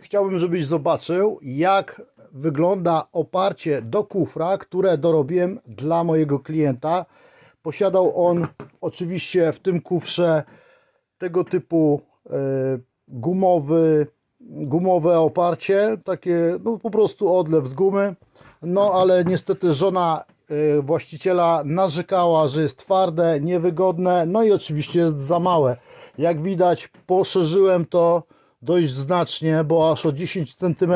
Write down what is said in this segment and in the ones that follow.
chciałbym, żebyś zobaczył, jak wygląda oparcie do kufra, które dorobiłem dla mojego klienta. Posiadał on oczywiście w tym kufrze tego typu e, gumowy, gumowe oparcie, takie no po prostu odlew z gumy. No ale niestety żona e, właściciela narzekała, że jest twarde, niewygodne, no i oczywiście jest za małe. Jak widać poszerzyłem to dość znacznie, bo aż o 10 cm,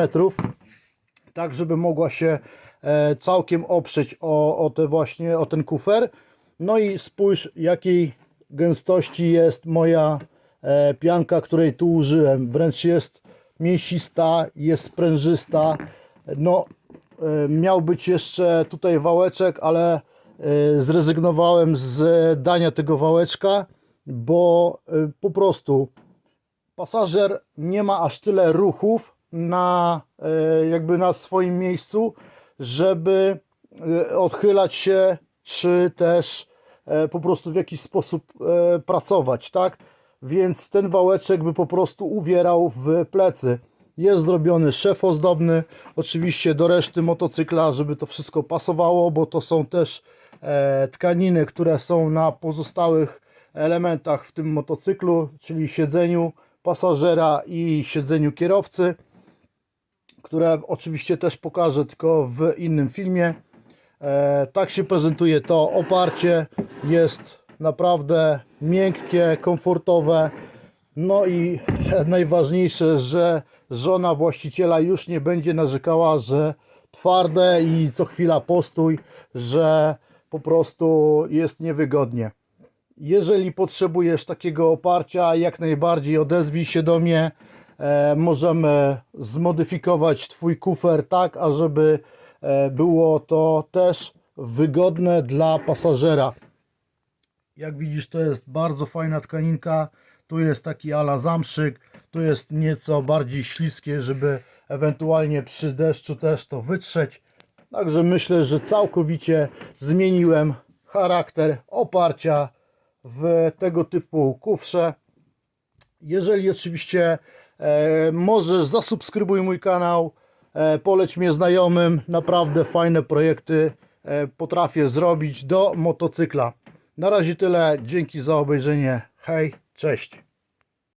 tak żeby mogła się e, całkiem oprzeć o, o, te właśnie, o ten kufer. No i spójrz jakiej gęstości jest moja e, pianka, której tu użyłem. Wręcz jest mięsista, jest sprężysta. No, e, miał być jeszcze tutaj wałeczek, ale zrezygnowałem z dania tego wałeczka, bo po prostu pasażer nie ma aż tyle ruchów na e, jakby na swoim miejscu, żeby e, odchylać się, czy też e, po prostu w jakiś sposób pracować, tak? Więc ten wałeczek by po prostu uwierał w plecy. Jest zrobiony szef ozdobny, oczywiście do reszty motocykla, żeby to wszystko pasowało, bo to są też tkaniny, które są na pozostałych elementach w tym motocyklu, czyli siedzeniu pasażera i siedzeniu kierowcy, które oczywiście też pokażę tylko w innym filmie. E, tak się prezentuje to oparcie. Jest naprawdę miękkie, komfortowe. No i najważniejsze, że żona właściciela już nie będzie narzekała, że twarde i co chwila postój, że po prostu jest niewygodnie. Jeżeli potrzebujesz takiego oparcia, jak najbardziej odezwij się do mnie. E, możemy zmodyfikować Twój kufer tak, ażeby e, było to też wygodne dla pasażera. Jak widzisz, to jest bardzo fajna tkaninka. Tu jest taki ala zamszyk, tu jest nieco bardziej śliskie, żeby ewentualnie przy deszczu też to wytrzeć. Także myślę, że całkowicie zmieniłem charakter oparcia w tego typu kufrze. Jeżeli oczywiście e, możesz, zasubskrybuj mój kanał, e, poleć mnie znajomym. Naprawdę fajne projekty e, potrafię zrobić do motocykla. Na razie tyle. Dzięki za obejrzenie. Hej, cześć.